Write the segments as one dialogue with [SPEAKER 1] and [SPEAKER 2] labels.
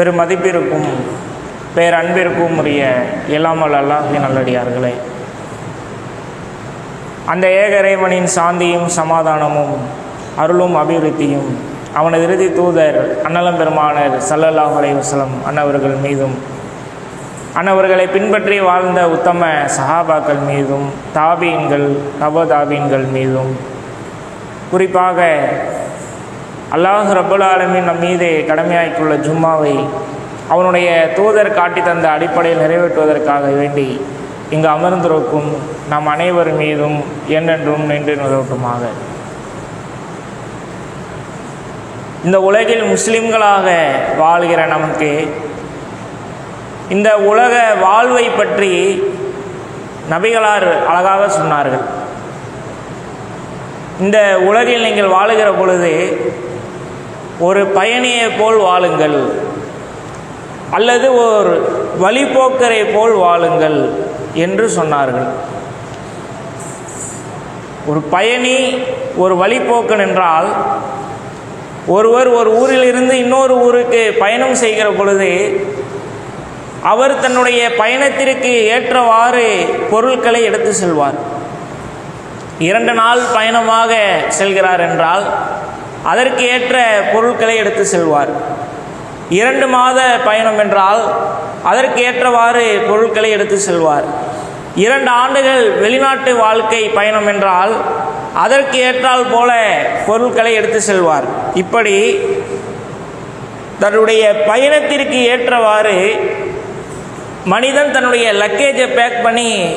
[SPEAKER 1] பெரும் மதிப்பிற்கும் பேரன்பிற்கும் உரிய இல்லாமல் அல்லாஹின் நல்லடியார்களே. அந்த ஏகரைவனின் சாந்தியும் சமாதானமும் அருளும் அபிவிருத்தியும் அவனது இறுதி தூதர் அன்னலம் பெருமானர் சல்லல்லாஹ் அலைவசலம் அன்னவர்கள் மீதும் அன்னவர்களை பின்பற்றி வாழ்ந்த உத்தம சஹாபாக்கள் மீதும் தாபீன்கள் நவதாபீன்கள் மீதும் குறிப்பாக அல்லாஹ் ரபுல் ஆலமின் நம் மீதே கடமையாக்கியுள்ள ஜும்மாவை அவனுடைய தூதர் காட்டி தந்த அடிப்படையில் நிறைவேற்றுவதற்காக வேண்டி இங்கு அமர்ந்திருக்கும் நம் அனைவர் மீதும் என்றென்றும் நின்று நிலவட்டுமாக இந்த உலகில் முஸ்லிம்களாக வாழ்கிற நமக்கு இந்த உலக வாழ்வை பற்றி நபிகளார் அழகாக சொன்னார்கள். இந்த உலகில் நீங்கள் வாழுகிற பொழுது ஒரு பயணியை போல் வாழுங்கள். அல்லது ஒரு வழிபோக்கரை போல் வாழுங்கள் என்று சொன்னார்கள். ஒரு பயணி ஒரு வழிபோக்கன் என்றால் ஒருவர் ஒரு ஊரிலிருந்து இன்னொரு ஊருக்கு பயணம் செய்கிற பொழுது அவர் தன்னுடைய பயணத்திற்கு ஏற்றவாறு பொருட்களை எடுத்து செல்வார். இரண்டு நாள் பயணமாக செல்கிறார் என்றால் அதற்கு ஏற்ற பொருட்களை எடுத்து செல்வார். இரண்டு மாத பயணம் என்றால் அதற்கு ஏற்றவாறு பொருட்களை எடுத்து செல்வார். இரண்டு ஆண்டுகள் வெளிநாட்டு வாழ்க்கை பயணம் என்றால் அதற்கு ஏற்றால் போல பொருட்களை எடுத்து செல்வார். இப்படி தன்னுடைய பயணத்திற்கு ஏற்றவாறு மனிதன் தன்னுடைய லக்கேஜை பேக் பண்ணி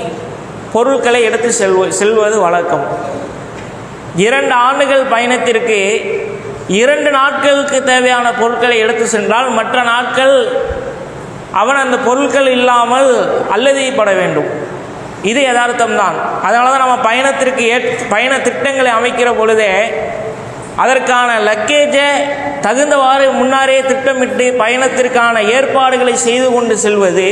[SPEAKER 1] பொருட்களை எடுத்து செல்வ செல்வது வழக்கம். இரண்டு ஆண்டுகள் பயணத்திற்கு இரண்டு நாட்களுக்கு தேவையான பொருட்களை எடுத்து சென்றால் மற்ற நாட்கள் அவன் அந்த பொருட்கள் இல்லாமல் அல்லதிப்பட வேண்டும். இது யதார்த்தம்தான். அதனால தான் நம்ம பயணத்திற்கு ஏற் பயண திட்டங்களை அமைக்கிற பொழுதே அதற்கான லக்கேஜை தகுந்தவாறு முன்னாரே திட்டமிட்டு பயணத்திற்கான ஏற்பாடுகளை செய்து கொண்டு செல்வது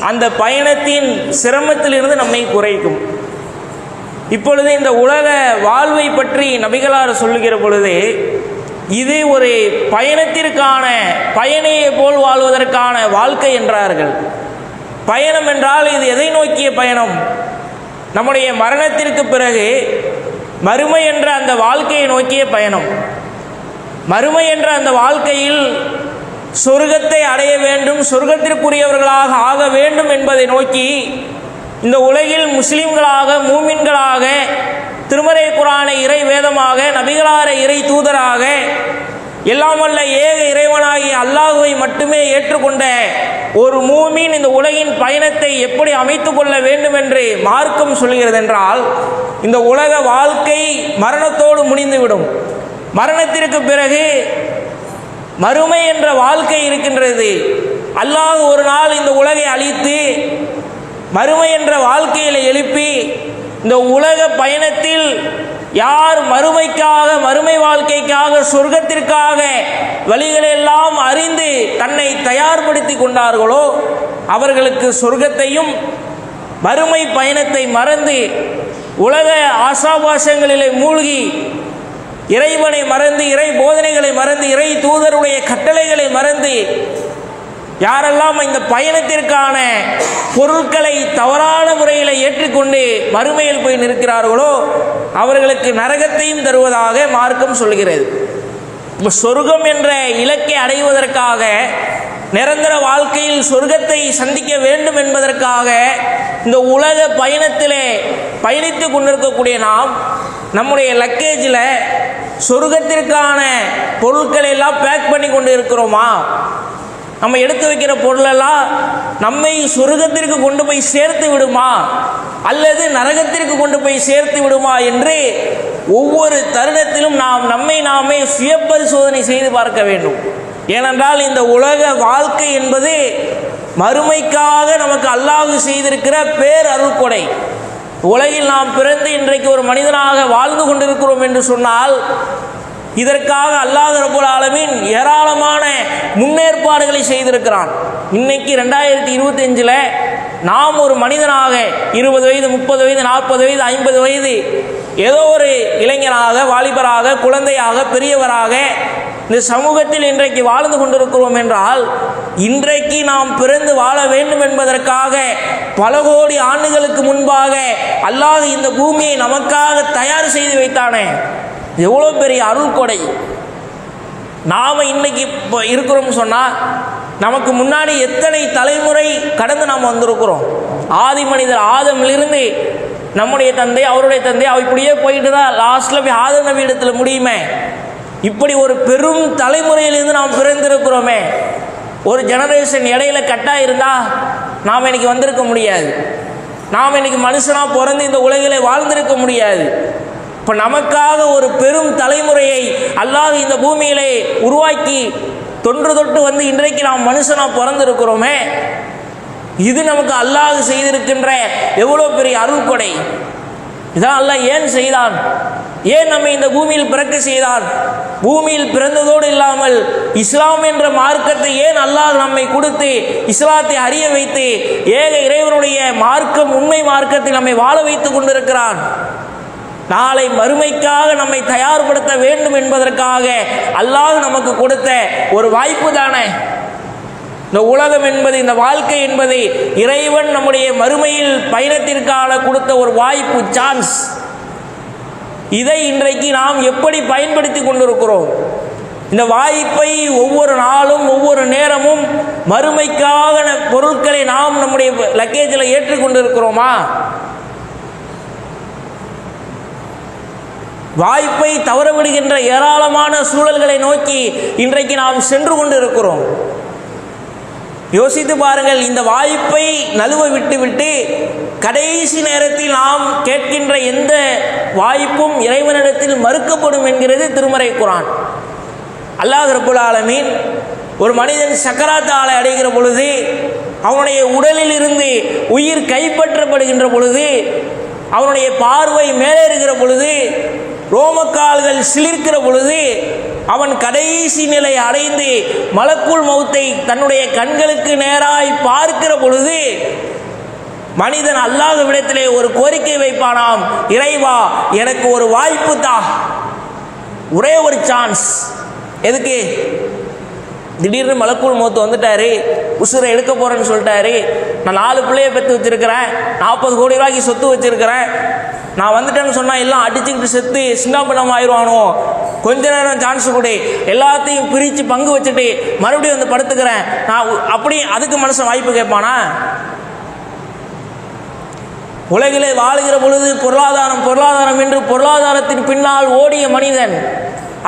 [SPEAKER 1] அந்த பயணத்தின் சிரமத்திலிருந்து நம்மை குறைக்கும். இப்பொழுது இந்த உலக வாழ்வை பற்றி நபிகளார் சொல்லுகிற பொழுது இது ஒரு பயணத்திற்கான பயணியை போல் வாழ்வதற்கான வாழ்க்கை என்றார்கள். பயணம் என்றால் இது எதை நோக்கிய பயணம்? நம்முடைய மரணத்திற்கு பிறகு மறுமை என்ற அந்த வாழ்க்கையை நோக்கிய பயணம். மறுமை என்ற அந்த வாழ்க்கையில் சொர்க்கத்தை அடைய வேண்டும் சொர்க்கத்திற்குரியவர்களாக ஆக வேண்டும் என்பதை நோக்கி இந்த உலகில் முஸ்லிம்களாக மூமின்களாக திருமறை குரானை இறை வேதமாக நபிகளார இறை தூதராக எல்லாம் வல்ல ஏக இறைவனாகி அல்லாஹுவை மட்டுமே ஏற்றுக்கொண்ட ஒரு மூமின் இந்த உலகின் பயணத்தை எப்படி அமைத்து கொள்ள வேண்டும் என்று மார்க்கம் சொல்கிறது என்றால் இந்த உலக வாழ்க்கை மரணத்தோடு முடிந்துவிடும். மரணத்திற்கு பிறகு மறுமை என்ற வாழ்க்கை இருக்கின்றது. அல்லாஹ் ஒரு நாள் இந்த உலகை அழித்து மறுமை என்ற வாழ்க்கையில் எழுப்பி இந்த உலக பயணத்தில் யார் மறுமைக்காக மறுமை வாழ்க்கைக்காக சொர்க்கத்திற்காக வழிகளெல்லாம் அறிந்து தன்னை தயார்படுத்தி கொண்டார்களோ அவர்களுக்கு சொர்க்கத்தையும் மறுமை பயணத்தை மறந்து உலக ஆசாபாசங்களிலே மூழ்கி இறைவனை மறந்து இறை போதனைகளை மறந்து இறை தூதருடைய கட்டளைகளை மறந்து யாரெல்லாம் இந்த பயணத்திற்கான பொருட்களை தவறான முறையில் ஏற்றுக்கொண்டு மறுமையில் போய் நிற்கிறார்களோ அவர்களுக்கு நரகத்தையும் தருவதாக மார்க்கம் சொல்கிறது. இப்போ சொர்க்கம் என்ற இலக்கை அடைவதற்காக நிரந்தர வாழ்க்கையில் சொர்க்கத்தை சந்திக்க வேண்டும் என்பதற்காக இந்த உலக பயணத்திலே பயணித்து கொண்டிருக்கக்கூடிய நாம் நம்முடைய லக்கேஜில் சொர்க்கத்திற்கான பொருட்களை எல்லாம் பேக் பண்ணி கொண்டு இருக்கிறோமா? நம்ம எடுத்து வைக்கிற பொருளெல்லாம் நம்மை சொர்க்கத்திற்கு கொண்டு போய் சேர்த்து விடுமா? அல்லது நரகத்திற்கு கொண்டு போய் சேர்த்து விடுமா என்று ஒவ்வொரு தருணத்திலும் நாம் நம்மை நாமே சுய பரிசோதனை செய்து பார்க்க வேண்டும். ஏனென்றால் இந்த உலக வாழ்க்கை என்பது மறுமைக்காக நமக்கு அல்லாஹு செய்திருக்கிற பேர் அருள்கொடை உலகில் நாம் பிறந்து இன்றைக்கு ஒரு மனிதனாக வாழ்ந்து கொண்டிருக்கிறோம் என்று சொன்னால் இதற்காக அல்லாஹ் ரபுல் ஆலமின் ஏராளமான முன்னேற்பாடுகளை செய்திருக்கிறான். இன்னைக்கு ரெண்டாயிரத்தி இருபத்தஞ்சில் நாம் ஒரு மனிதனாக இருபது வயது முப்பது வயது நாற்பது வயது ஐம்பது வயது ஏதோ ஒரு இளைஞராக வாலிபராக குழந்தையாக பெரியவராக இந்த சமூகத்தில் இன்றைக்கு வாழ்ந்து கொண்டிருக்கிறோம் என்றால் இன்றைக்கு நாம் பிறந்து வாழ வேண்டும் என்பதற்காக பல கோடி ஆண்டுகளுக்கு முன்பாக அல்லாஹ் இந்த பூமியை நமக்காக தயார் செய்து வைத்தானே. எவ்வளோ பெரிய அருள் கொடை. நாம் இன்னைக்கு இப்போ இருக்கிறோம்னு சொன்னால் நமக்கு முன்னாடி எத்தனை தலைமுறை கடந்து நாம் வந்திருக்கிறோம். ஆதி மனிதர் ஆதமிலிருந்து நம்முடைய தந்தை அவருடைய தந்தை அவ இப்படியே போயிட்டு தான் லாஸ்ட்டில் போய் ஆதம் நபி இடத்துல முடியுமே. இப்படி ஒரு பெரும் தலைமுறையிலிருந்து நாம் பிறந்திருக்கிறோமே. ஒரு ஜெனரேஷன் இடையில கட்டாக இருந்தால் நாம் இன்னைக்கு வந்திருக்க முடியாது. நாம் இன்னைக்கு மனுஷனாக பிறந்து இந்த உலகிலே வாழ்ந்திருக்க முடியாது. இப்போ நமக்காக ஒரு பெரும் தலைமுறையை அல்லாஹ் இந்த பூமியிலே உருவாக்கி தொன்று தொட்டு வந்து இன்றைக்கு நாம் மனுஷனாக பிறந்திருக்கிறோமே இது நமக்கு அல்லாஹ் செய்திருக்கின்ற எவ்வளோ பெரிய அருள் கொடை இதான் அல்லாஹ் ஏன் செய்தான்? ஏன் நம்மை இந்த பூமியில் பிறக்க செய்தான்? பூமியில் பிறந்ததோடு இல்லாமல் இஸ்லாம் என்ற மார்க்கத்தை ஏன் அல்லாஹ் நம்மை கொடுத்து இஸ்லாத்தை அறிய வைத்து ஏக இறைவனுடைய மார்க்கம் உண்மை மார்க்கத்தில் நம்மை வாழ வைத்துக் கொண்டிருக்கிறான்? நாளை மறுமைக்காக நம்மை தயார்படுத்த வேண்டும் என்பதற்காக அல்லாஹ் நமக்கு கொடுத்த ஒரு வாய்ப்பு தானே? இந்த உலகம் என்பது இந்த வாழ்க்கை என்பது இறைவன் நம்முடைய மறுமையில் பயணத்திற்கான கொடுத்த ஒரு வாய்ப்பு சான்ஸ் இதை இன்றைக்கு நாம் எப்படி பயன்படுத்தி கொண்டிருக்கிறோம்? இந்த வாய்ப்பை ஒவ்வொரு நாளும் ஒவ்வொரு நேரமும் மறுமைக்காக பொருட்களை நாம் நம்முடைய லக்கேஜில் ஏற்றுக்கொண்டிருக்கிறோமா வாய்ப்பை தவறவிடுகின்ற ஏராளமான சூழல்களை நோக்கி இன்றைக்கு நாம் சென்று கொண்டு இருக்கிறோம் யோசித்து பாருங்கள் இந்த வாய்ப்பை நழுவ விட்டுவிட்டு கடைசி நேரத்தில் நாம் கேட்கின்ற எந்த வாய்ப்பும் இறைவனிடத்தில் மறுக்கப்படும் என்கிறது திருமறை குரான். அல்லாஹ் ரபுல் ஆலமீன் ஒரு மனிதன் சக்கராத்த ஆலை அடைகிற பொழுது அவனுடைய உடலில் இருந்து உயிர் கைப்பற்றப்படுகின்ற பொழுது அவனுடைய பார்வை மேலேறுகிற பொழுது ரோமக்கால்கள் சிலிர்க்கிற பொழுது அவன் கடைசி நிலை அடைந்து மலக்குள் மௌத்தை தன்னுடைய கண்களுக்கு நேராய் பார்க்கிற பொழுது மனிதன் அல்லாத விடத்திலே ஒரு கோரிக்கை வைப்பானாம் இறைவா எனக்கு ஒரு வாய்ப்பு தா. ஒரே ஒரு சான்ஸ் எதுக்கு? திடீர்னு மலக்குள் மௌத்து வந்துட்டாரு. உசுரை எடுக்க போறேன்னு சொல்லிட்டாரு. நான் நாலு பிள்ளைய பெற்று வச்சிருக்கிறேன். நாற்பது கோடி ரூபாய்க்கு சொத்து வச்சிருக்கிறேன். நான் வந்துட்டேன்னு சொன்னால் எல்லாம் அடிச்சுக்கிட்டு செத்து சின்னாபின்னம் ஆயிடுவானோ கொஞ்ச நேரம் சான்ஸ் கொடு. எல்லாத்தையும் பிரித்து பங்கு வச்சுட்டு மறுபடியும் வந்து படுத்துக்கிறேன். நான் அப்படி அதுக்கு மனுஷன் வாய்ப்பு கேட்பானா? உலகிலே வாழுகிற பொழுது பொருளாதாரம் பொருளாதாரம் என்று பொருளாதாரத்தின் பின்னால் ஓடிய மனிதன்.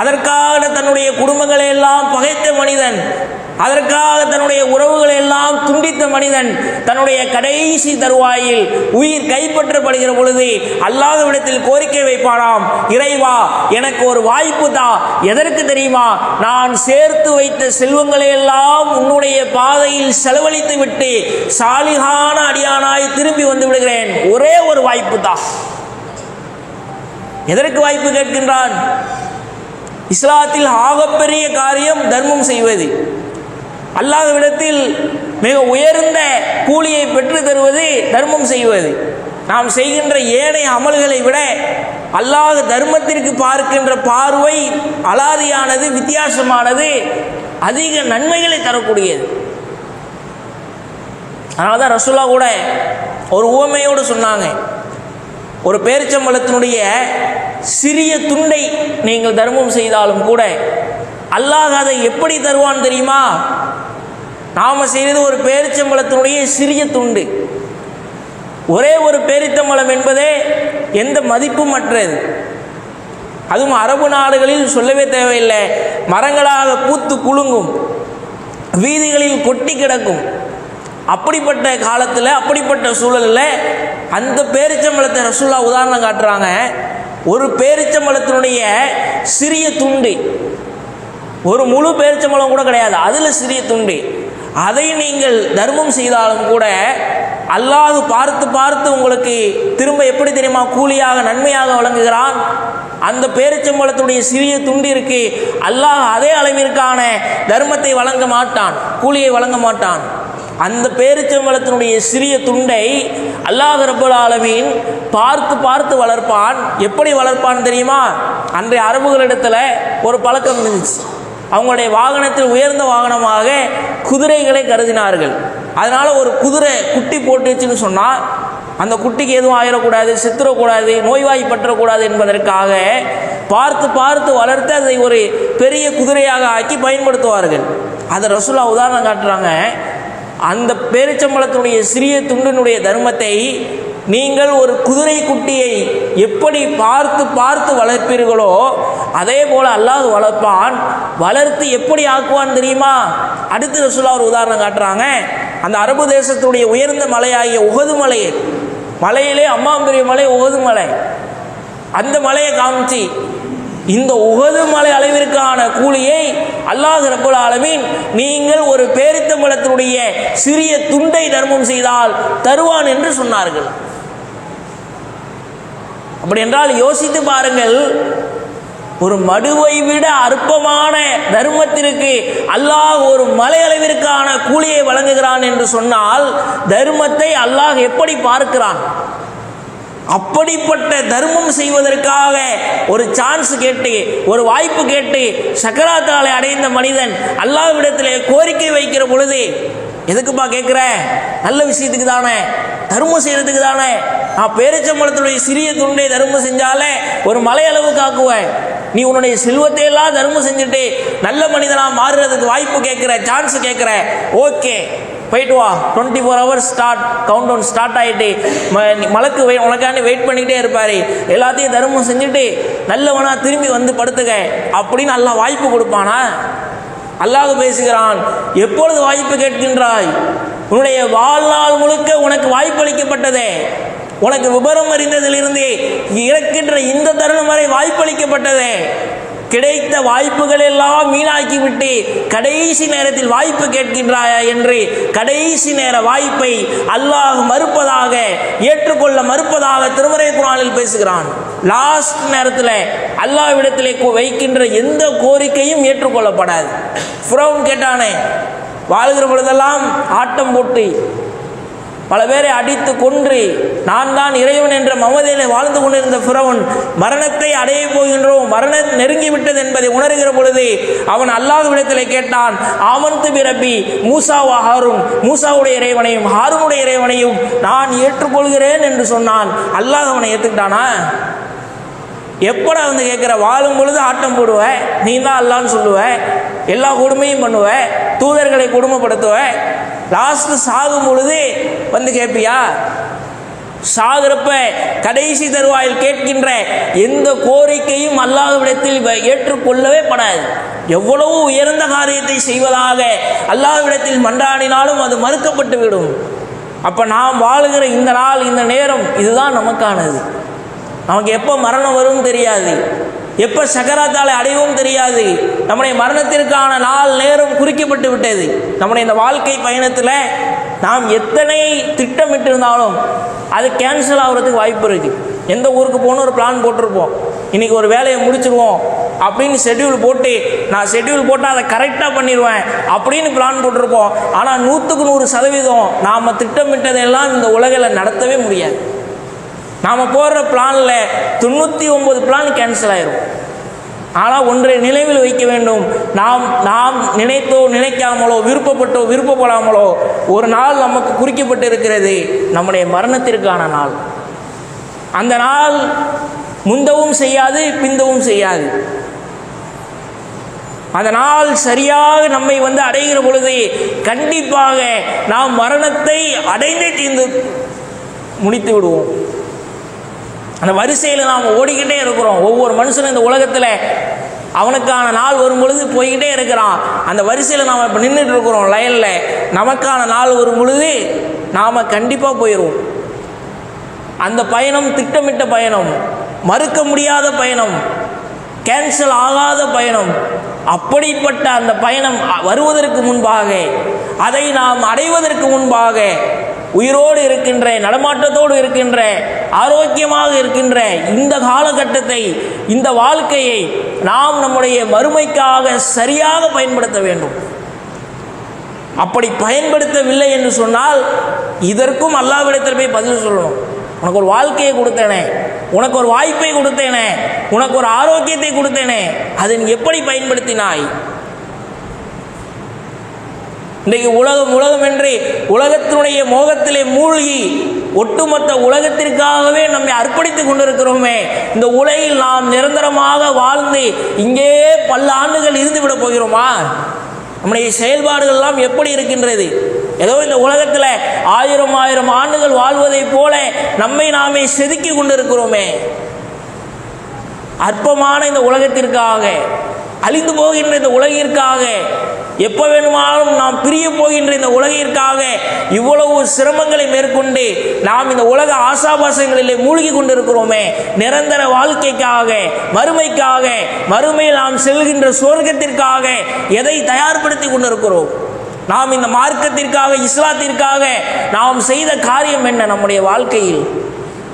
[SPEAKER 1] அதற்காக தன்னுடைய குடும்பங்களை எல்லாம் பகைத்த மனிதன். அதற்காக தன்னுடைய உறவுகளை எல்லாம் துண்டித்த மனிதன். தன்னுடைய கடைசி தருவாயில் உயிர் கைப்பற்றப்படுகிற பொழுது அல்லாதவிடத்தில் கோரிக்கை வைப்பானாம். இறைவா எனக்கு ஒரு வாய்ப்பு தான் எதற்கு தெரியுமா? நான் சேர்த்து வைத்த செல்வங்களை எல்லாம் உன்னுடைய பாதையில் செலவழித்து விட்டு சாலிகான அடியானாய் திரும்பி வந்து விடுகிறேன். ஒரே ஒரு வாய்ப்பு தான் எதற்கு வாய்ப்பு கேட்கின்றான்? இஸ்லாத்தில் ஆகப்பெரிய காரியம் தர்மம் செய்வது. அல்லாஹ்விடத்தில் மிக உயர்ந்த கூலியை பெற்று தருவது தர்மம் செய்வது. நாம் செய்கின்ற ஏனைய அமல்களை விட அல்லாஹ் தர்மத்திற்கு பார்க்கின்ற பார்வை அலாதியானது வித்தியாசமானது அதிக நன்மைகளை தரக்கூடியது. அதனால தான் ரசுல்லா கூட ஒரு உவமையோடு சொன்னாங்க. ஒரு பேரிச்சம்பளத்தினுடைய சிறிய துண்டை நீங்கள் தர்மம் செய்தாலும் கூட அல்லாஹ் அதை எப்படி தருவான் தெரியுமா? நாம் செய்தது ஒரு பேரிச்சம்பளத்தினுடைய சிறிய துண்டு. ஒரே ஒரு பேரித்தம்பளம் என்பதே எந்த மதிப்பும் அற்றது. அதுவும் அரபு நாடுகளில் சொல்லவே தேவையில்லை. மரங்களாக பூத்து குலுங்கும் வீதிகளில் கொட்டி கிடக்கும். அப்படிப்பட்ட காலத்தில் அப்படிப்பட்ட சூழலில் அந்த பேரிச்சம்பளத்தை ரசூல்லா உதாரணம் காட்டுறாங்க. ஒரு பேரிச்சம்பழத்தினுடைய சிறிய துண்டு. ஒரு முழு பேரிச்சம்பழம் கூட கிடையாது அதில் சிறிய துண்டு. அதை நீங்கள் தர்மம் செய்தாலும் கூட அல்லாஹ் பார்த்து பார்த்து உங்களுக்கு திரும்ப எப்படி தெரியுமா? கூலியாக நன்மையாக வழங்குகிறான். அந்த பேரிச்சம்பழத்துடைய சிறிய துண்டு இருக்கு. அல்லாஹ் அதே அளவிற்கான தர்மத்தை வழங்க மாட்டான் கூலியை வழங்க மாட்டான். அந்த பேரிச்சம்பளத்தினுடைய சிறிய துண்டை அல்லாஹ் ரபுல் ஆலமீன் பார்த்து பார்த்து வளர்ப்பான். எப்படி வளர்ப்பான் தெரியுமா? அன்றைய அரபுகளிடத்தில் ஒரு பழக்கம் இருந்துச்சு. அவங்களுடைய வாகனத்தில் உயர்ந்த வாகனமாக குதிரைகளை கருதினார்கள். அதனால் ஒரு குதிரை குட்டி போட்டுச்சுன்னு சொன்னால் அந்த குட்டிக்கு எதுவும் ஆயிடக்கூடாது செத்துறக்கூடாது நோய்வாய்ப்பற்றக்கூடாது என்பதற்காக பார்த்து பார்த்து வளர்த்து அதை ஒரு பெரிய குதிரையாக ஆக்கி பயன்படுத்துவார்கள். அதை ரசூலா உதாரணம் காட்டுறாங்க. அந்த பேரிச்சம்பளத்தினுடைய சிறிய துண்டினுடைய தர்மத்தை நீங்கள் ஒரு குதிரை குட்டியை எப்படி பார்த்து பார்த்து வளர்ப்பீர்களோ அதே போல் அல்லாது வளர்ப்பான். வளர்த்து எப்படி ஆக்குவான் தெரியுமா? அடுத்து ரசூலா ஒரு உதாரணம் காட்டுறாங்க. அந்த அரபு தேசத்துடைய உயர்ந்த மலையாகிய உகது மலை மலையிலே அம்மாம்பெரிய மலை உகது மலை. அந்த மலையை காமிச்சு இந்த உகது மலை அளவிற்கான கூலியை அல்லாஹ் ரபுல் ஆலமீன் நீங்கள் ஒரு பேரித்தம்பளத்தினுடைய சிறிய துண்டை தர்மம் செய்தால் தருவான் என்று சொன்னார்கள். அப்படி என்றால் யோசித்து பாருங்கள் ஒரு மடுவை விட அற்பமான தர்மத்திற்கு அல்லாஹ் ஒரு மலை அளவிற்கான கூலியை வழங்குகிறான் என்று சொன்னால் தர்மத்தை அல்லாஹ் எப்படி பார்க்கிறான்? அப்படிப்பட்ட தர்மம் செய்வதற்காக ஒரு சான்ஸ் கேட்டு ஒரு வாய்ப்பு கேட்டு சக்கராத்தாலை அடைந்த மனிதன் அல்லாவிடத்திலே கோரிக்கை வைக்கிற பொழுது எதுக்குப்பா கேட்குற? நல்ல விஷயத்துக்கு தானே? தர்மம் செய்கிறதுக்கு தானே? நான் பேரிச்சம்பளத்துடைய சிறிய துண்டை தர்மம் செஞ்சாலே ஒரு மலை அளவு காக்குவேன். நீ உன்னுடைய செல்வத்தை எல்லாம் தர்மம் செஞ்சுட்டு நல்ல மனிதனாக மாறுறதுக்கு வாய்ப்பு கேட்குற சான்ஸ் கேட்குற. ஓகே. போயிட்டு வா. Twenty four hours start count down start ஆகிட்டு மலக்கு வெய் உனக்காண்டி வெயிட் பண்ணிக்கிட்டே இருப்பார். எல்லாத்தையும் தர்மம் செஞ்சுட்டு நல்லவனா திரும்பி வந்து படுத்துக்க அப்படின்னு நல்லா வாய்ப்பு கொடுப்பானா? அல்லாஹ் பேசுகிறான் எப்பொழுது வாய்ப்பு கேட்கின்றாய்? உன்னுடைய வாழ்நாள் முழுக்க உனக்கு வாய்ப்பு அளிக்கப்பட்டதே. உனக்கு விபரம் அறிந்ததிலிருந்து இறக்கின்ற இந்த தருணம் வரை வாய்ப்பளிக்கப்பட்டதே கிடைத்த வாய்ப்புகள் எல்லாம் வீணாக்கிவிட்டு கடைசி நேரத்தில் வாய்ப்பு கேட்கின்றாயா என்று கடைசி நேர வாய்ப்பை அல்லாஹ் மறுப்பதாக ஏற்றுக்கொள்ள மறுப்பதாக திருமறை குரானில் பேசுகிறான். லாஸ்ட் நேரத்தில் அல்லாஹ்விடத்திலே வைக்கின்ற எந்த கோரிக்கையும் ஏற்றுக்கொள்ளப்படாது. ஃபிரௌன் கேட்டானே வாழ்கிற பொழுதெல்லாம் ஆட்டம் போட்டு பல பேரை அடித்து கொன்று நான் தான் இறைவன் என்ற மமதையிலே வாழ்ந்து கொண்டிருந்த பிறவன் மரணத்தை அடைய போகின்றோம் மரணம் நெருங்கிவிட்டது என்பதை உணர்கிற பொழுது அவன் அல்லாஹ்விடத்திலே கேட்டான் ஆமந்து பிறப்பி மூசாவா ஹாரும் மூசாவுடைய இறைவனையும் ஹாருனுடைய இறைவனையும் நான் ஏற்றுக்கொள்கிறேன் என்று சொன்னான். அல்லாஹ் அவனை ஏற்றுக்கிட்டானா எப்படா வந்து கேட்குற வாழும் பொழுது ஆட்டம் போடுவ நீ தான் அல்லான்னு சொல்லுவ எல்லா கொடுமையும் பண்ணுவ தூதர்களை கொடுமைப்படுத்துவ லாஸ்ட் சாகும் பொழுது வந்து கேட்பியா சாகிறப்ப கடைசி தருவாயில் கேட்கின்ற எந்த கோரிக்கையும் அல்லாதவிடத்தில் வ- ஏற்றுக்கொள்ளவே படாது. எவ்வளவு உயர்ந்த காரியத்தை செய்வதாக அல்லாதவிடத்தில் மன்றாடினாலும் அது மறுக்கப்பட்டு விடும். அப்போ நாம் வாழுகிற இந்த நாள் இந்த நேரம் இதுதான் நமக்கானது. நமக்கு எப்போ மரணம் வரும் தெரியாது. எப்போ சக்கராத்தாலை அடையவும் தெரியாது. நம்முடைய மரணத்திற்கான நாள் நேரம் குறிக்கப்பட்டு விட்டது. நம்முடைய இந்த வாழ்க்கை பயணத்தில் நாம் எத்தனை திட்டமிட்டிருந்தாலும் அது கேன்சல் ஆகுறதுக்கு வாய்ப்பு இருக்குது எந்த ஊருக்கு போகணும் ஒரு பிளான் போட்டிருப்போம். இன்றைக்கி ஒரு வேலையை முடிச்சிருவோம் அப்படின்னு ஷெட்யூல் போட்டு நான் ஷெட்யூல் போட்டால் அதை கரெக்டாக பண்ணிடுவேன் அப்படின்னு பிளான் போட்டிருப்போம். ஆனால் நூற்றுக்கு நூறு சதவீதம் நாம் திட்டமிட்டதெல்லாம் இந்த உலகில் நடத்தவே முடியாது. நாம் போடுற பிளானில் தொண்ணூற்றி ஒம்பது பிளான் கேன்சல் ஆயிரும். ஆனால் ஒன்றை நினைவில் வைக்க வேண்டும். நாம் நாம் நினைத்தோ நினைக்காமலோ விருப்பப்பட்டோ விருப்பப்படாமலோ ஒரு நாள் நமக்கு குறிக்கப்பட்டு இருக்கிறது நம்முடைய மரணத்திற்கான நாள். அந்த நாள் முந்தவும் செய்யாது பிந்தவும் செய்யாது. அந்த நாள் சரியாக நம்மை வந்து அடைகிற பொழுது கண்டிப்பாக நாம் மரணத்தை அடைந்தே தீர்ந்து முடித்து விடுவோம். அந்த வரிசையில் நாம் ஓடிக்கிட்டே இருக்கிறோம். ஒவ்வொரு மனுஷனும் இந்த உலகத்தில் அவனுக்கான நாள் வரும் பொழுது போய்கிட்டே இருக்கிறான். அந்த வரிசையில் நாம் இப்போ நின்றுட்டு இருக்கிறோம் லைனில் நமக்கான நாள் வரும் பொழுது நாம் கண்டிப்பாக போயிடுவோம் அந்த பயணம் திட்டமிட்ட பயணம் மறுக்க முடியாத பயணம் கேன்சல் ஆகாத பயணம் அப்படிப்பட்ட அந்த பயணம் அ- வருவதற்கு முன்பாக அதை நாம் அடைவதற்கு முன்பாக உயிரோடு இருக்கின்ற நடமாட்டத்தோடு இருக்கின்ற ஆரோக்கியமாக இருக்கின்ற இந்த காலகட்டத்தை இந்த வாழ்க்கையை நாம் நம்முடைய மறுமைக்காக சரியாக பயன்படுத்த வேண்டும். அப்படி பயன்படுத்தவில்லை என்று சொன்னால் இதற்கும் அல்லாவிடத்தில் போய் பதில் சொல்லணும். உனக்கு ஒரு வாழ்க்கையை கொடுத்தேனே உனக்கு ஒரு வாய்ப்பை கொடுத்தேனே உனக்கு ஒரு ஆரோக்கியத்தை கொடுத்தேனே அதை நீ எப்படி பயன்படுத்தினாய்? இன்றைக்கு உலகம் உலகம் என்று உலகத்தினுடைய மோகத்திலே மூழ்கி ஒட்டுமொத்த உலகத்திற்காகவே நம்மை அர்ப்பணித்துக் கொண்டிருக்கிறோமே. இந்த உலகில் நாம் நிரந்தரமாக வாழ்ந்து இங்கே பல ஆண்டுகள் இருந்து விட போகிறோமா? நம்முடைய செயல்பாடுகள் எல்லாம் எப்படி இருக்கின்றது? ஏதோ இந்த உலகத்தில் ஆயிரம் ஆயிரம் ஆண்டுகள் வாழ்வதைப் போல நம்மை நாமே செதுக்கி கொண்டிருக்கிறோமே. அற்பமான இந்த உலகத்திற்காக அழிந்து போகின்ற இந்த உலகிற்காக. எப்போ வேணுமானாலும் நாம் பிரிய போகின்ற இந்த உலகிற்காக இவ்வளவு சிரமங்களை மேற்கொண்டு நாம் இந்த உலக ஆசாபாசங்களிலே மூழ்கி கொண்டிருக்கிறோமே. நிரந்தர வாழ்க்கைக்காக மறுமைக்காக மறுமையில் நாம் செல்கின்ற சுவர்க்கத்திற்காக எதை தயார்படுத்தி கொண்டிருக்கிறோம்? நாம் இந்த மார்க்கத்திற்காக இஸ்லாத்திற்காக நாம் செய்த காரியம் என்ன நம்முடைய வாழ்க்கையில்?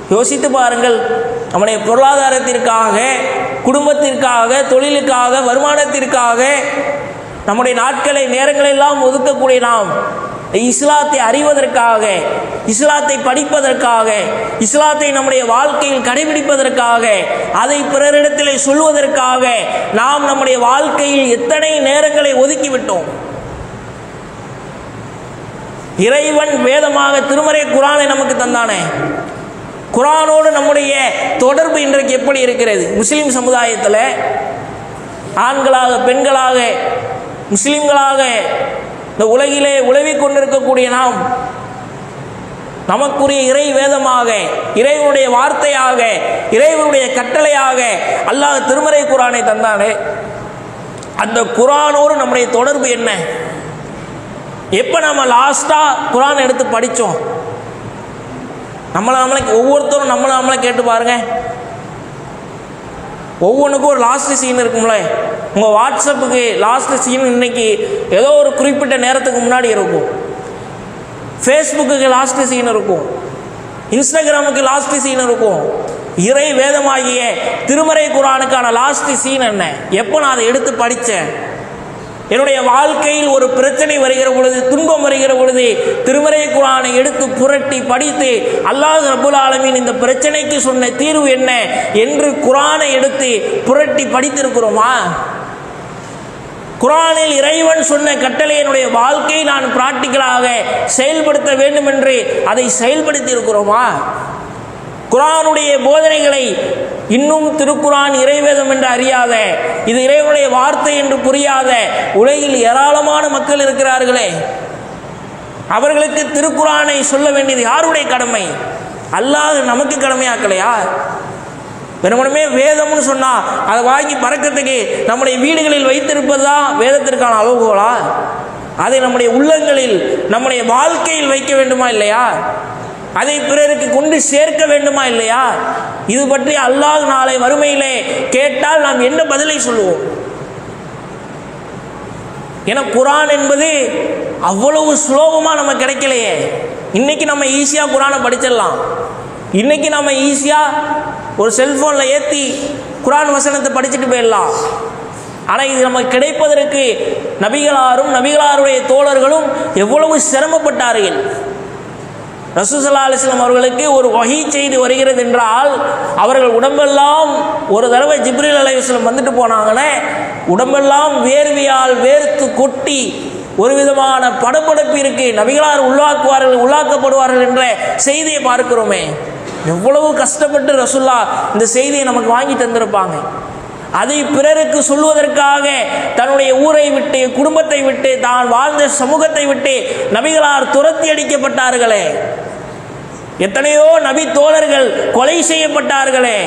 [SPEAKER 1] யோசித்து பாருங்கள் நம்முடைய பொருளாதாரத்திற்காக குடும்பத்திற்காக தொழிலுக்காக வருமானத்திற்காக நம்முடைய நாட்களை நேரங்களெல்லாம் ஒதுக்கக்கூடிய நாம் இஸ்லாத்தை அறிவதற்காக இஸ்லாத்தை படிப்பதற்காக இஸ்லாத்தை நம்முடைய வாழ்க்கையில் கடைபிடிப்பதற்காக அதை பிறரிடத்தில் சொல்வதற்காக நாம் நம்முடைய வாழ்க்கையில் எத்தனை நேரங்களை ஒதுக்கிவிட்டோம். இறைவன் வேதமாக திருமறை குரானை நமக்கு தந்தானே. குரானோடு நம்முடைய தொடர்பு இன்றைக்கு எப்படி இருக்கிறது? முஸ்லீம் சமுதாயத்தில் ஆண்களாக பெண்களாக முஸ்லீம்களாக இந்த உலகிலே உழவிக் கொண்டிருக்கக்கூடிய நாம் நமக்குரிய இறை வேதமாக இறைவனுடைய வார்த்தையாக இறைவனுடைய கட்டளையாக அல்லாஹ் திருமறை குரானை தந்தானே. அந்த குரானோடு நம்முடைய தொடர்பு என்ன? எப்போ நம்ம லாஸ்ட்டாக குரான் எடுத்து படித்தோம் நம்மளை நம்மளை ஒவ்வொருத்தரும் நம்மளை நம்மளை கேட்டு பாருங்க. ஒவ்வொன்றுக்கும் ஒரு லாஸ்ட் சீன் இருக்கும்ல. உங்கள் வாட்ஸ்அப்புக்கு லாஸ்ட் சீன் இன்னைக்கு ஏதோ ஒரு குறிப்பிட்ட நேரத்துக்கு முன்னாடி இருக்கும். ஃபேஸ்புக்கு லாஸ்ட் சீன் இருக்கும். இன்ஸ்டாகிராமுக்கு லாஸ்ட் சீன் இருக்கும். இறை வேதமாகிய திருமறை குரானுக்கான லாஸ்ட் சீன் என்ன? எப்போ நான் அதை எடுத்து படித்தேன் என்னுடைய வாழ்க்கையில் ஒரு பிரச்சனை வருகிற பொழுது துன்பம் வருகிற பொழுது திருமறை குரானை எடுத்து புரட்டி படித்து அல்லாஹ் ரபுல் ஆலமீன் இந்த பிரச்சனைக்கு சொன்ன தீர்வு என்ன என்று குரானை எடுத்து புரட்டி படித்திருக்கிறோமா? குரானில் இறைவன் சொன்ன கட்டளை என்னுடைய வாழ்க்கையை நான் பிராக்டிக்கலாக செயல்படுத்த வேண்டும் என்று அதை செயல்படுத்தி இருக்கிறோமா குரானுடைய போதனைகளை இன்னும் திருக்குரான் இறைவேதம் என்று அறியாத இது இறைவனுடைய வார்த்தை என்று புரியாத உலகில் ஏராளமான மக்கள் இருக்கிறார்களே. அவர்களுக்கு திருக்குரானை சொல்ல வேண்டியது யாருடைய கடமை? அல்லாஹ் நமக்கு கடமையாக்கலையா? வெறுமனமே வேதம்னு சொன்னா அதை வாங்கி பறக்கிறதுக்கு நம்முடைய வீடுகளில் வைத்திருப்பது தான் வேதத்திற்கான அளவுகோலா? அதை நம்முடைய உள்ளங்களில் நம்முடைய வாழ்க்கையில் வைக்க வேண்டுமா இல்லையா? அதை பிறருக்கு கொண்டு சேர்க்க வேண்டுமா இல்லையா? இது பற்றி அல்லாஹ் நாளை வறுமையிலே கேட்டால் நாம் என்ன பதிலை சொல்லுவோம்? ஏன்னா குரான் என்பது அவ்வளவு சுலோகமாக நம்ம கிடைக்கலையே. இன்னைக்கு நம்ம ஈஸியாக குரானை படிச்சிடலாம். இன்னைக்கு நம்ம ஈஸியாக ஒரு செல்ஃபோனில் ஏற்றி குரான் வசனத்தை படிச்சுட்டு போயிடலாம். ஆனால் இது நமக்கு கிடைப்பதற்கு நபிகளாரும் நபிகளாருடைய தோழர்களும் எவ்வளவு சிரமப்பட்டார்கள்? ரசூசல்லா அலிஸ்லாம் அவர்களுக்கு ஒரு வகை செய்தி வருகிறது என்றால் அவர்கள் உடம்பெல்லாம் ஒரு தடவை ஜிப்ரில் அலையுஸ்லம் வந்துட்டு போனாங்கன்னா உடம்பெல்லாம் வேர்வியால் வேர்த்து கொட்டி ஒரு விதமான படப்படப்பு இருக்கு. நபிகளார் உள்ளாக்குவார்கள் உள்ளாக்கப்படுவார்கள் என்ற செய்தியை பார்க்கிறோமே. எவ்வளவு கஷ்டப்பட்டு ரசுல்லா இந்த செய்தியை நமக்கு வாங்கி தந்திருப்பாங்க. அதை பிறருக்கு சொல்வதற்காக தன்னுடைய ஊரை விட்டு குடும்பத்தை விட்டு தான் வாழ்ந்த சமூகத்தை விட்டு நபிகளார் துரத்தி அடிக்கப்பட்டார்களே. எத்தனையோ நபி தோழர்கள் கொலை செய்யப்பட்டார்களே.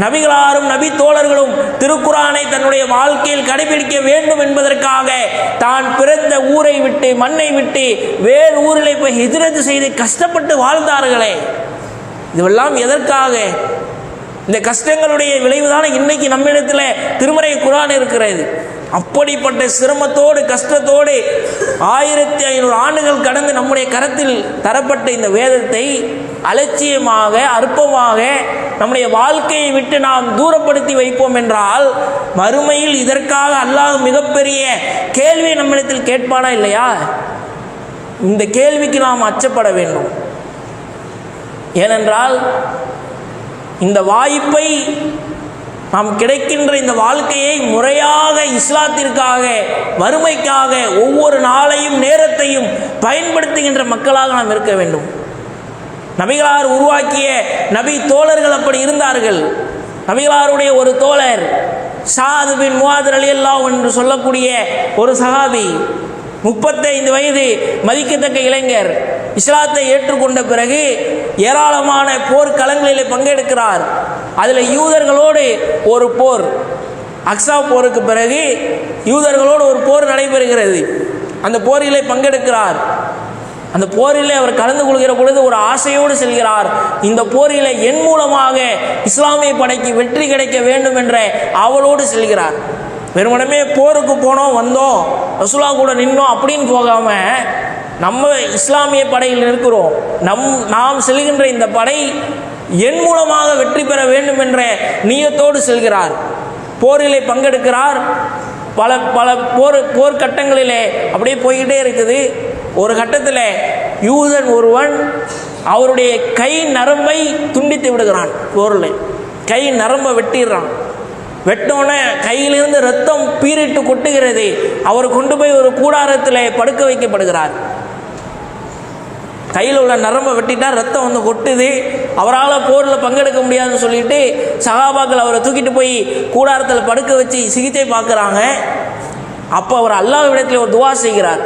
[SPEAKER 1] நபிகளாரும் நபி தோழர்களும் திருக்குறானை தன்னுடைய வாழ்க்கையில் கடைபிடிக்க வேண்டும் என்பதற்காக தான் பிறந்த ஊரை விட்டு மண்ணை விட்டு வேறு ஊரில் போய் ஹிஜ்ரத் செய்து கஷ்டப்பட்டு வாழ்ந்தார்களே. இதுவெல்லாம் எதற்காக? இந்த கஷ்டங்களுடைய விளைவுதான இன்னைக்கு நம்மிடத்தில் திருமறை குரான் இருக்கிறது. அப்படிப்பட்ட சிரமத்தோடு கஷ்டத்தோடு ஆயிரத்தி ஐநூறு ஆண்டுகள் கடந்து நம்முடைய கரத்தில் தரப்பட்ட இந்த வேதத்தை அலட்சியமாக அற்பமாக நம்முடைய வாழ்க்கையை விட்டு நாம் தூரப்படுத்தி வைப்போம் என்றால் மறுமையில் இதற்காக அல்லாஹ் மிகப்பெரிய கேள்வியை நம்மிடத்தில் கேட்பானா இல்லையா? இந்த கேள்விக்கு நாம் அச்சப்பட வேண்டும். ஏனென்றால் இந்த வாய்ப்பை நாம் கிடைக்கின்ற இந்த வாழ்க்கையை முறையாக இஸ்லாத்திற்காக வறுமைக்காக ஒவ்வொரு நாளையும் நேரத்தையும் பயன்படுத்துகின்ற மக்களாக நாம் இருக்க வேண்டும். நபிகளார் உருவாக்கிய நபி தோழர்கள் அப்படி இருந்தார்கள். நபிகளாருடைய ஒரு தோழர் ஷாது பின் முவாதர் அலி அல்லாஹ் என்று சொல்லக்கூடிய ஒரு சஹாபி முப்பத்தைந்து வயது மதிக்கத்தக்க இளைஞர் இஸ்லாத்தை ஏற்றுக்கொண்ட பிறகு ஏராளமான போர்க்களங்களில் பங்கெடுக்கிறார். அதில் யூதர்களோடு ஒரு போர். அக்ஸா போருக்கு பிறகு யூதர்களோடு ஒரு போர் நடைபெறுகிறது. அந்த போரிலே பங்கெடுக்கிறார். அந்த போரிலே அவர் கலந்து கொள்கிற பொழுது ஒரு ஆசையோடு செல்கிறார். இந்த போரிலே என் மூலமாக இஸ்லாமிய படைக்கு வெற்றி கிடைக்க வேண்டும் என்ற அவளோடு செல்கிறார். வெறுமனமே போருக்கு போனோம் வந்தோம் ரசுலா கூட நின்னோம் அப்படின்னு போகாமல் நம்ம இஸ்லாமிய படையில் இருக்கிறோம் நம் நாம் செல்கின்ற இந்த படை என் மூலமாக வெற்றி பெற வேண்டும் என்ற நீயத்தோடு செல்கிறார். போரிலே பங்கெடுக்கிறார். பல பல போர் போர்க்கட்டங்களிலே அப்படியே போய்கிட்டே இருக்குது. ஒரு கட்டத்தில் யூதன் ஒருவன் அவருடைய கை நரம்பை துண்டித்து விடுகிறான் போரில். கை நரம்பை வெட்டிடுறான். வெட்டோன்னே கையிலிருந்து ரத்தம் பீரிட்டு கொட்டுகிறது. அவர் கொண்டு போய் ஒரு கூடாரத்தில் படுக்க வைக்கப்படுகிறார். கையில் உள்ள நரம்பை வெட்டிட்டா ரத்தம் வந்து கொட்டுது. அவரால் போரில் பங்கெடுக்க முடியாதுன்னு சொல்லிட்டு சகாபாக்கள் அவரை தூக்கிட்டு போய் கூடாரத்தில் படுக்க வச்சு சிகிச்சை பார்க்குறாங்க. அப்போ அவர் அல்லாஹ் இடத்துல ஒரு துவா செய்கிறார்.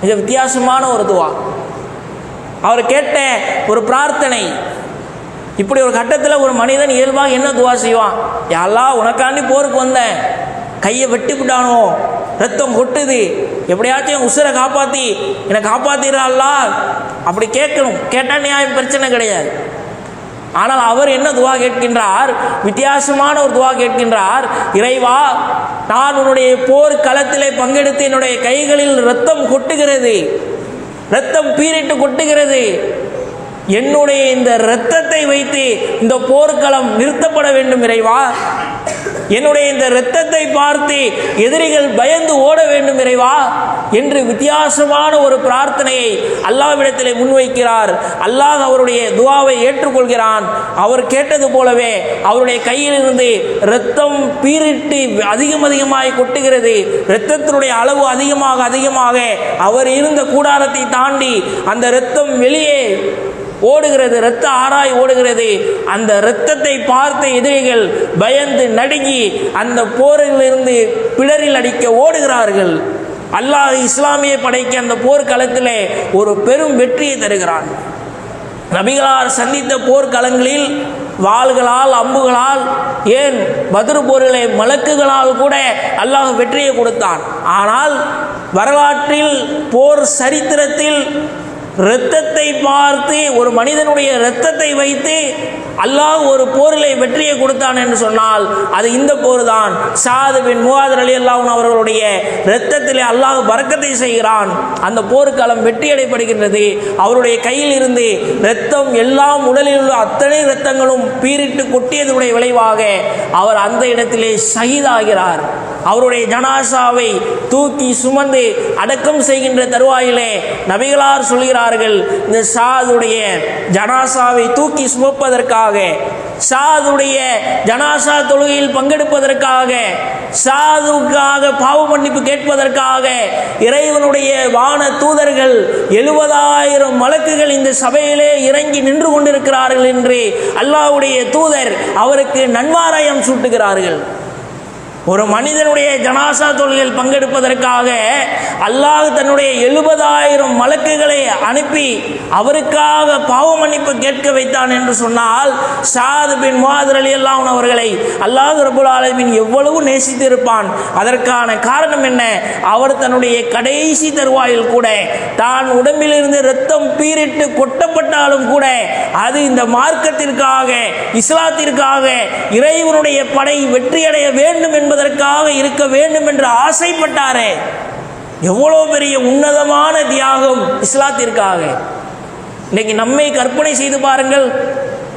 [SPEAKER 1] மிக வித்தியாசமான ஒரு துவா. அவர் கேட்ட ஒரு பிரார்த்தனை. இப்படி ஒரு கட்டத்தில் ஒரு மனிதன் இயல்பாக என்ன துவா செய்வான்? யாரெல்லாம் உனக்காண்டி போருக்கு வந்தேன். கையை வெட்டி விட்டானோ ரத்தம் கொட்டுது. எப்படியாச்சும் என் உசுரை காப்பாற்றி என்னை காப்பாற்றிடுறாள்லா அப்படி கேட்கணும். கேட்டால் நியாயம் பிரச்சனை கிடையாது. ஆனால் அவர் என்ன துவா கேட்கின்றார்? வித்தியாசமான ஒரு துவா கேட்கின்றார். இறைவா நான் உன்னுடைய போர் களத்திலே பங்கெடுத்து என்னுடைய கைகளில் ரத்தம் கொட்டுகிறது. ரத்தம் பீரிட்டு கொட்டுகிறது. என்னுடைய இந்த இரத்தத்தை வைத்து இந்த போர்க்களம் நிறுத்தப்பட வேண்டும் இறைவா. என்னுடைய இந்த இரத்தத்தை பார்த்து எதிரிகள் பயந்து ஓட வேண்டும் இறைவா என்று வித்தியாசமான ஒரு பிரார்த்தனையை அல்லாவிடத்திலே முன்வைக்கிறார். அல்லாஹ் அவருடைய துவாவை ஏற்றுக்கொள்கிறான். அவர் கேட்டது போலவே அவருடைய கையிலிருந்து இரத்தம் பீரிட்டு அதிகம் அதிகமாக கொட்டுகிறது. இரத்தத்தினுடைய அளவு அதிகமாக அதிகமாக அவர் இருந்த கூடாரத்தை தாண்டி அந்த இரத்தம் வெளியே ஓடுகிறது இரத்த ஆராய் ஓடுகிறது. அந்த இரத்தத்தை பார்த்த எதிரிகள் பயந்து நடுங்கி அந்த போரிலிருந்து பிளரில் அடிக்க ஓடுகிறார்கள். அல்லாஹ் இஸ்லாமிய படைக்கு அந்த போர்க்களத்திலே ஒரு பெரும் வெற்றியை தருகிறான். நபிகளார் சந்தித்த போர்க்களங்களில் வாள்களால் அம்புகளால் ஏன் பத்ரு போர்களை மலக்குகளால் கூட அல்லாஹ் வெற்றியை கொடுத்தான். ஆனால் வரலாற்றில் போர் சரித்திரத்தில் இரத்தத்தை பார்த்து ஒரு மனிதனுடைய இரத்தத்தை வைத்து அல்லாஹ் ஒரு போரிலே வெற்றியை கொடுத்தான் என்று சொன்னால் அது இந்த போர் தான் சாது பின் முவாதர் அலி அல்லாஹன் அவர்களுடைய இரத்தத்திலே அல்லாஹ் பறக்கத்தை செய்கிறான். அந்த போர்க்களம் வெற்றியடைப்படுகின்றது அவருடைய கையில் இருந்து இரத்தம் எல்லாம் உடலில் உள்ள அத்தனை இரத்தங்களும் பீரிட்டு கொட்டியதுடைய விளைவாக அவர் அந்த இடத்திலே ஷஹீதாகிறார் அவருடைய ஜனாசாவை தூக்கி சுமந்து அடக்கம் செய்கின்ற தருவாயிலே நபிகளார் சொல்கிறார் சொல்கிறார்கள் இந்த சாதுடைய ஜனாசாவை தூக்கி சுமப்பதற்காக சாதுடைய ஜனாசா தொழுகையில் பங்கெடுப்பதற்காக சாதுக்காக பாவ மன்னிப்பு கேட்பதற்காக இறைவனுடைய வான தூதர்கள் எழுபதாயிரம் வழக்குகள் இந்த சபையிலே இறங்கி நின்று கொண்டிருக்கிறார்கள் என்று அல்லாஹ்வுடைய தூதர் அவருக்கு நன்மாராயம் சூட்டுகிறார்கள். ஒரு மனிதனுடைய ஜனாசா தொழிலில் பங்கெடுப்பதற்காக அல்லாஹ் தன்னுடைய எழுபதாயிரம் மலக்குகளை அனுப்பி அவருக்காக பாவ மன்னிப்பு கேட்க வைத்தான் என்று சொன்னால் சாது பின் முகாதர் அலி அல்லாஹன் அவர்களை அல்லாஹ் ரபுல் ஆலமின் எவ்வளவு நேசித்திருப்பான்? அதற்கான காரணம் என்ன? அவர் தன்னுடைய கடைசி தருவாயில் கூட தான் உடம்பிலிருந்து ரத்தம் பீரிட்டு கொட்டப்பட்டாலும் கூட அது இந்த மார்க்கத்திற்காக இஸ்லாத்திற்காக இறைவனுடைய படை வெற்றியடைய வேண்டும் என்பது கொடுப்பதற்காக இருக்க வேண்டும் என்று ஆசைப்பட்டாரே. எவ்வளோ பெரிய உன்னதமான தியாகம் இஸ்லாத்திற்காக. இன்னைக்கு நம்மை கற்பனை செய்து பாருங்கள்.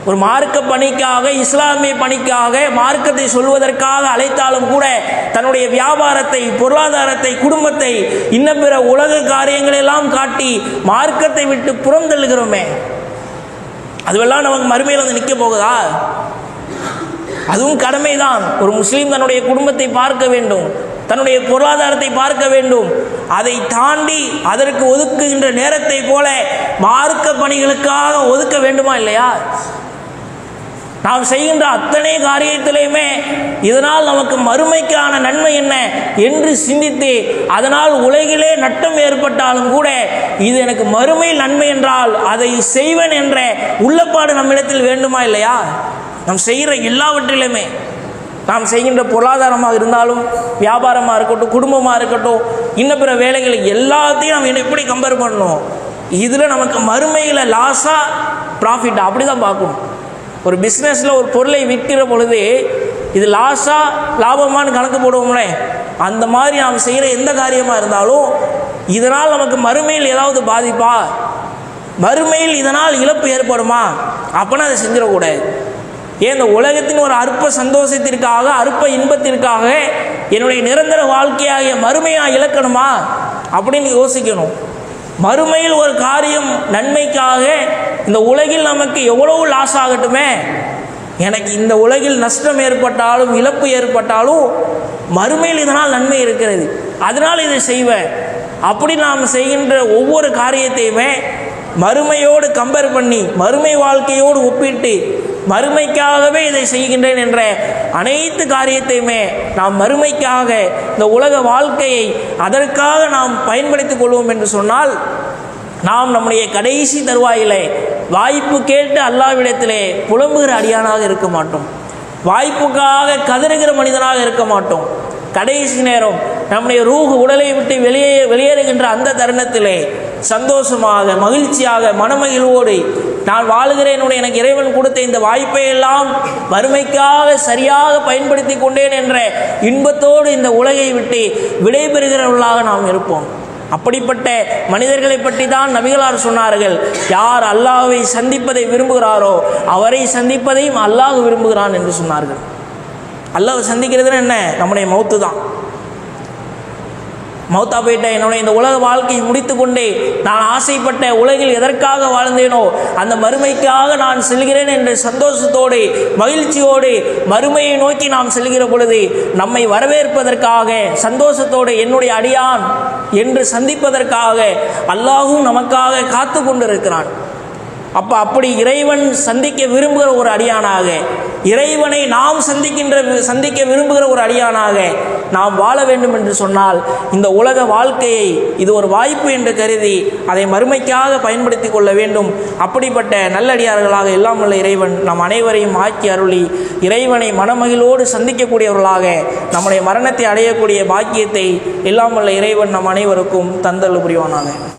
[SPEAKER 1] ஒரு மார்க்க பணிக்காக இஸ்லாமிய பணிக்காக மார்க்கத்தை சொல்வதற்காக அழைத்தாலும் கூட தன்னுடைய வியாபாரத்தை பொருளாதாரத்தை குடும்பத்தை இன்னும் பிற உலக காரியங்களெல்லாம் காட்டி மார்க்கத்தை விட்டு புறந்தள்ளுகிறோமே. அதுவெல்லாம் நமக்கு மறுமையில் வந்து நிற்க போகுதா? அதுவும் கடமைதான். ஒரு முஸ்லீம் தன்னுடைய குடும்பத்தை பார்க்க வேண்டும். தன்னுடைய பொருளாதாரத்தை பார்க்க வேண்டும். அதை தாண்டி அதற்கு ஒதுக்குகின்ற நேரத்தை போல மார்க்க பணிகளுக்காக ஒதுக்க வேண்டுமா இல்லையா? நாம் செய்கின்ற அத்தனை காரியத்திலையுமே இதனால் நமக்கு மறுமைக்கான நன்மை என்ன என்று சிந்தித்து அதனால் உலகிலே நட்டம் ஏற்பட்டாலும் கூட இது எனக்கு மறுமை நன்மை என்றால் அதை செய்வேன் என்ற உள்ளப்பாடு நம்மிடத்தில் வேண்டுமா இல்லையா? நாம் செய்கிற எல்லாவற்றிலுமே நாம் செய்கின்ற பொருளாதாரமாக இருந்தாலும் வியாபாரமாக இருக்கட்டும் குடும்பமாக இருக்கட்டும் இன்னும் பிற வேலைகள் எல்லாத்தையும் நம்ம எப்படி கம்பேர் பண்ணணும்? இதில் நமக்கு மறுமையில் லாஸாக ப்ராஃபிட்டாக அப்படி தான் பார்க்கணும். ஒரு பிஸ்னஸில் ஒரு பொருளை விற்கிற பொழுது இது லாஸாக லாபமானு கணக்கு போடுவோம்ல? அந்த மாதிரி நாம் செய்கிற எந்த காரியமாக இருந்தாலும் இதனால் நமக்கு மறுமையில் ஏதாவது பாதிப்பா? மறுமையில் இதனால் இழப்பு ஏற்படுமா? அப்போனா அதை செஞ்சிடக்கூடாது. ஏன் இந்த உலகத்தின் ஒரு அற்ப சந்தோஷத்திற்காக அற்ப இன்பத்திற்காக என்னுடைய நிரந்தர வாழ்க்கையாகிய மறுமையாக இழக்கணுமா? அப்படின்னு யோசிக்கணும். மறுமையில் ஒரு காரியம் நன்மைக்காக இந்த உலகில் நமக்கு எவ்வளவு லாஸ் ஆகட்டுமே? எனக்கு இந்த உலகில் நஷ்டம் ஏற்பட்டாலும் இழப்பு ஏற்பட்டாலும் மறுமையில் இதனால் நன்மை இருக்கிறது. அதனால் இதை செய்வேன். அப்படி நாம் செய்கின்ற ஒவ்வொரு காரியத்தையுமே மறுமையோடு கம்பேர் பண்ணி மறுமை வாழ்க்கையோடு ஒப்பிட்டு மறுமைக்காகவே இதை செய்கின்றேன் என்ற அனைத்து காரியத்தையுமே நாம் மறுமைக்காக இந்த உலக வாழ்க்கையை அதற்காக நாம் பயன்படுத்திக் கொள்வோம் என்று சொன்னால் நாம் நம்முடைய கடைசி தருவாயிலே வாய்ப்பு கேட்டு அல்லாவிடத்திலே புலம்புகிற அடியானாக இருக்க மாட்டோம். வாய்ப்புக்காக கதறுகிற மனிதனாக இருக்க மாட்டோம். கடைசி நேரம் நம்முடைய ரூஹு உடலை விட்டு வெளியே வெளியேறுகின்ற அந்த தருணத்திலே சந்தோஷமாக மகிழ்ச்சியாக மனமகிழ்வோடு நான் வாழுகிறேன் எனக்கு இறைவன் கொடுத்த இந்த வாய்ப்பை எல்லாம் வறுமைக்காக சரியாக பயன்படுத்தி கொண்டேன் என்ற இன்பத்தோடு இந்த உலகை விட்டு விடைபெறுகிறவர்களாக நாம் இருப்போம். அப்படிப்பட்ட மனிதர்களை பற்றி தான் நபிகளார் சொன்னார்கள். யார் அல்லாஹ்வை சந்திப்பதை விரும்புகிறாரோ அவரை சந்திப்பதையும் அல்லாஹ் விரும்புகிறான் என்று சொன்னார்கள். அல்லாஹ் சந்திக்கிறதுன்னு என்ன? நம்முடைய மௌத்து தான் மௌத்தா போயிட்ட என்னுடைய இந்த உலக வாழ்க்கையை முடித்து கொண்டே நான் ஆசைப்பட்ட உலகில் எதற்காக வாழ்ந்தேனோ அந்த மறுமைக்காக நான் செல்கிறேன் என்ற சந்தோஷத்தோடு மகிழ்ச்சியோடு மறுமையை நோக்கி நாம் செல்கிற பொழுது நம்மை வரவேற்பதற்காக சந்தோஷத்தோடு என்னுடைய அடியான் என்று சந்திப்பதற்காக அல்லாஹும் நமக்காக காத்து கொண்டிருக்கிறான் அப்போ அப்படி இறைவன் சந்திக்க விரும்புகிற ஒரு அடியானாக இறைவனை நாம் சந்திக்கின்ற சந்திக்க விரும்புகிற ஒரு அடியானாக நாம் வாழ வேண்டும் என்று சொன்னால் இந்த உலக வாழ்க்கையை இது ஒரு வாய்ப்பு என்று கருதி அதை மறுமைக்காக பயன்படுத்தி கொள்ள வேண்டும். அப்படிப்பட்ட நல்லடியார்களாக எல்லாம் உள்ள இறைவன் நம் அனைவரையும் ஆக்கி அருளி இறைவனை மனமகிழோடு சந்திக்கக்கூடியவர்களாக நம்முடைய மரணத்தை அடையக்கூடிய பாக்கியத்தை எல்லாம் உள்ள இறைவன் நம் அனைவருக்கும் தந்தல் புரிவானாக.